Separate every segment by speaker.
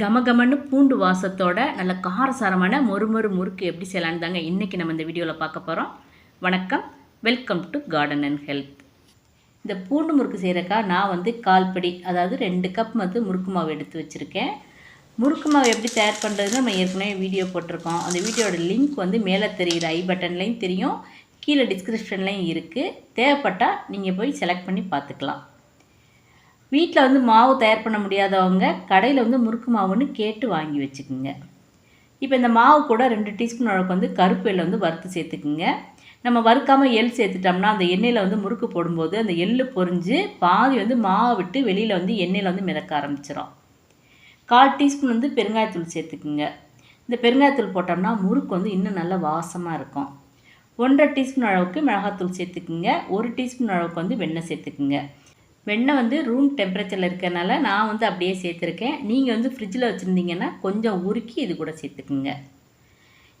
Speaker 1: கமகமன்னு பூண்டு வாசத்தோட நல்ல காரசாரமான மொறுமொறு முறுக்கு எப்படி செய்யலான்னு தாங்க இன்றைக்கி நம்ம இந்த வீடியோவில் பார்க்க போகிறோம் வணக்கம். Welcome to garden and health இந்த பூண்டு முறுக்கு செய்கிறக்கா நான் வந்து கால்படி அதாவது ரெண்டு கப் வந்து முறுக்கு மாவு எடுத்து வச்சுருக்கேன். முறுக்கு மாவு எப்படி தயார் பண்ணுறதுன்னு நம்ம ஏற்கனவே வீடியோ போட்டிருக்கோம். அந்த வீடியோட லிங்க் வந்து மேலே தெரிகிற ஐ பட்டன்லேயும் தெரியும். கீழே டிஸ்கிரிப்ஷன்லேயும் இருக்குது தேவைப்பட்டால் நீங்கள் போய் செலக்ட் பண்ணி பார்த்துக்கலாம். வீட்டில் வந்து மாவு தயார் பண்ண முடியாதவங்க கடையில் வந்து முறுக்கு மாவுன்னு கேட்டு வாங்கி வச்சுக்கோங்க. இப்போ இந்த மாவு கூட ரெண்டு டீஸ்பூன் அளவுக்கு வந்து கருப்பு எள்ளை வந்து வறுத்து சேர்த்துக்குங்க. நம்ம வறுக்காமல் எள் சேர்த்துட்டோம்னா அந்த எண்ணெயில் வந்து முறுக்கு போடும்போது அந்த எள் பொறிஞ்சு பாதி வந்து மாவை விட்டு வெளியில் வந்து எண்ணெயில் வந்து மிதக்க ஆரம்பிச்சிடும் கால் டீஸ்பூன் வந்து பெருங்காயத்தூள் சேர்த்துக்குங்க. இந்த பெருங்காயத்தூள் போட்டோம்னா முறுக்கு வந்து இன்னும் நல்லா வாசமாக இருக்கும். ஒன்றரை டீஸ்பூன் அளவுக்கு மிளகாத்தூள் சேர்த்துக்குங்க. ஒரு டீஸ்பூன் அளவுக்கு வந்து வெண்ணெய் சேர்த்துக்குங்க. வெண்ணெய் வந்து ரூம் டெம்பரேச்சரில் இருக்கிறனால நான் வந்து அப்படியே சேர்த்துருக்கேன். நீங்கள் வந்து ஃப்ரிட்ஜில் வச்சுருந்தீங்கன்னா கொஞ்சம் உருக்கி இது கூட சேர்த்துக்குங்க.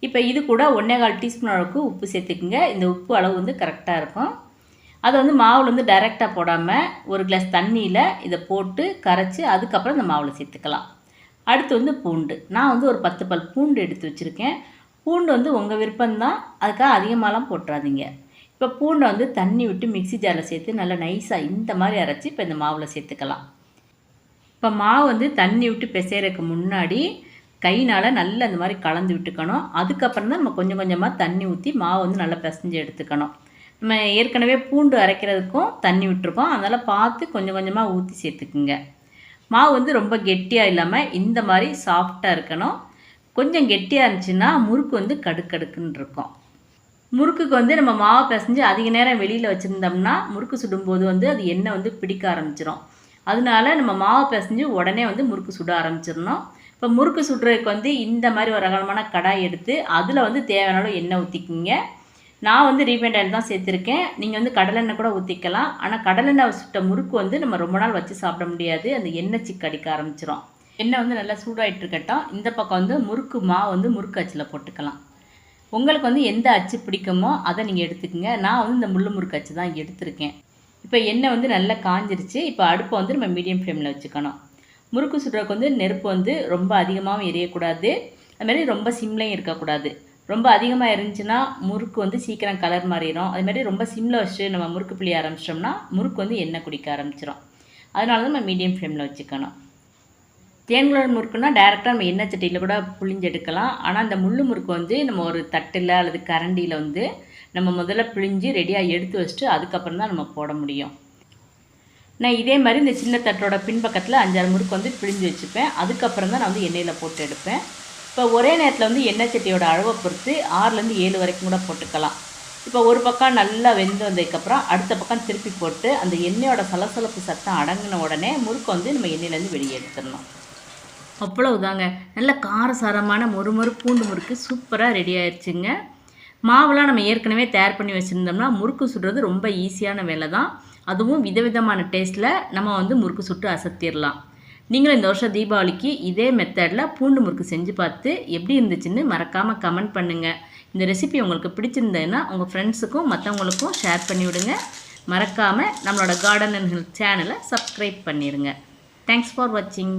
Speaker 1: இப்போ இது கூட ஒன்றே கால் டீஸ்பூன் அளவுக்கு உப்பு சேர்த்துக்குங்க. இந்த உப்பு அளவு வந்து கரெக்டாக இருக்கும். அதை வந்து மாவில் வந்து டைரெக்டாக போடாமல் ஒரு கிளாஸ் தண்ணியில் இதை போட்டு கரைச்சி அதுக்கப்புறம் இந்த மாவில் சேர்த்துக்கலாம். அடுத்து வந்து பூண்டு. நான் வந்து ஒரு பத்து பல் பூண்டு எடுத்து வச்சுருக்கேன். பூண்டு வந்து உங்கள் விருப்பம்தான். அதுக்காக அதிகமாகலாம் போட்டுறாதீங்க. இப்போ பூண்டை வந்து தண்ணி விட்டு மிக்சி ஜாரில் சேர்த்து நல்லா நைஸாக இந்த மாதிரி அரைச்சி இப்போ இந்த மாவில் சேர்த்துக்கலாம். இப்போ மாவு வந்து தண்ணி விட்டு பிசைறதுக்கு முன்னாடி கைனால் நல்லா இந்த மாதிரி கலந்து விட்டுக்கணும். அதுக்கப்புறம் தான் நம்ம கொஞ்சம் கொஞ்சமாக தண்ணி ஊற்றி மாவு வந்து நல்லா பிசைஞ்சு எடுத்துக்கணும். நம்ம ஏற்கனவே பூண்டு அரைக்கிறதுக்கும் தண்ணி விட்டுருக்கோம். அதனால் பார்த்து கொஞ்சம் கொஞ்சமாக ஊற்றி சேர்த்துக்குங்க. மாவு வந்து ரொம்ப கெட்டியாக இல்லாமல் இந்த மாதிரி சாஃப்டாக இருக்கணும். கொஞ்சம் கெட்டியாக இருந்துச்சுன்னா முறுக்கு வந்து கடுக்கடுக்குன்னு இருக்கும். முறுக்குக்கு வந்து நம்ம மாவை பிசைஞ்சு அதிக நேரம் வெளியில் வச்சுருந்தோம்னா முறுக்கு சுடும்போது வந்து அது எண்ணெய் வந்து பிடிக்க ஆரம்பிச்சிடும் அதனால நம்ம மாவை பிசைஞ்சு உடனே வந்து முறுக்கு சுட ஆரம்பிச்சிடணும். இப்போ முறுக்கு சுடுறதுக்கு வந்து இந்த மாதிரி ஒரு அகலமான கடாய் எடுத்து அதில் வந்து தேவையான எண்ணெய் ஊற்றிக்கிங்க நான் வந்து ரீஃபைண்ட் ஆயில் தான் சேர்த்துருக்கேன். நீங்கள் வந்து கடலெண்ணெய் கூட ஊற்றிக்கலாம் ஆனால் கடலெண்ணெய் சுட்ட முறுக்கு வந்து நம்ம ரொம்ப நாள் வச்சு சாப்பிட முடியாது. அந்த எண்ணெய் சிக்கு அடிக்க ஆரம்பிச்சிடும் எண்ணெய் வந்து நல்லா சூடாயிட்டு இருக்கட்டும். இந்த பக்கம் வந்து முறுக்கு மாவு வந்து முறுக்கு அச்சில் போட்டுக்கலாம். உங்களுக்கு வந்து எந்த அச்சு பிடிக்குமோ அதை நீங்கள் எடுத்துக்கோங்க. நான் வந்து இந்த முள்ளு முறுக்கு அச்சு தான் எடுத்திருக்கேன். இப்போ எண்ணெய் வந்து நல்லா காஞ்சிருச்சு. இப்போ அடுப்பை வந்து நம்ம மீடியம் ஃப்ளேமில் வச்சுக்கணும். முறுக்கு சுடுறதுக்கு வந்து நெருப்பு வந்து ரொம்ப அதிகமாகவும் எரியக்கூடாது. அதுமாதிரி ரொம்ப சிம்லையும் இருக்கக்கூடாது. ரொம்ப அதிகமாக இருந்துச்சுன்னா முறுக்கு வந்து சீக்கிரம் கலர் மாறிடும். அதுமாதிரி ரொம்ப சிம்மில் வச்சு நம்ம முறுக்கு பிழிய ஆரம்பிச்சிட்டோம்னா முறுக்கு வந்து எண்ணெய் குடிக்க ஆரம்பிச்சிடும் அதனால தான் நம்ம மீடியம் ஃப்ளேமில் வச்சுக்கணும். தேன்குழல் முறுக்குன்னா டேரெக்டாக நம்ம எண்ணெய் சட்டியில் கூட புழிஞ்செடுக்கலாம் ஆனால் அந்த முள்ளு முறுக்கு வந்து நம்ம ஒரு தட்டில் அல்லது கரண்டியில் வந்து நம்ம முதல்ல பிழிஞ்சு ரெடியாக எடுத்து வச்சுட்டு அதுக்கப்புறம் தான் நம்ம போட முடியும். நான் இதே மாதிரி இந்த சின்ன தட்டோட பின்பக்கத்தில் அஞ்சாறு முறுக்கு வந்து பிழிஞ்சு வச்சுப்பேன். அதுக்கப்புறம் தான் நான் வந்து எண்ணெயில் போட்டு எடுப்பேன். இப்போ ஒரே நேரத்தில் வந்து எண்ணெய் சட்டியோட அளவை பொறுத்து ஆறுலேருந்து ஏழு வரைக்கும் கூட போட்டுக்கலாம். இப்போ ஒரு பக்கம் நல்லா வெந்து வந்ததுக்கப்புறம் அடுத்த பக்கம் திருப்பி போட்டு அந்த எண்ணெயோட சலசலப்பு சத்தம் அடங்கின உடனே முறுக்கு வந்து நம்ம எண்ணெயிலேருந்து வெளியே எடுத்துடணும். அவ்வளவுதாங்க. நல்ல காரசாரமான மொறுமொறு பூண்டு முறுக்கு சூப்பராக ரெடி ஆயிடுச்சுங்க மாவெல்லாம் நம்ம ஏற்கனவே தயார் பண்ணி வச்சுருந்தோம்னா முறுக்கு சுடுறது ரொம்ப ஈஸியான வேலை தான் அதுவும் விதவிதமான டேஸ்ட்டில் நம்ம வந்து முறுக்கு சுட்டு அசத்திடலாம் நீங்களும் இந்த வருஷம் தீபாவளிக்கு இதே மெத்தடில் பூண்டு முறுக்கு செஞ்சு பார்த்து எப்படி இருந்துச்சுன்னு மறக்காமல் கமெண்ட் பண்ணுங்கள் இந்த ரெசிபி உங்களுக்கு பிடிச்சிருந்ததுன்னா உங்கள் ஃப்ரெண்ட்ஸுக்கும் மற்றவங்களுக்கும் ஷேர் பண்ணி விடுங்க மறக்காமல் நம்மளோட கார்டன் அண்ட் ஹெல்த் சேனலை சப்ஸ்கிரைப் பண்ணிடுங்க. தேங்க்ஸ் ஃபார் வாட்சிங்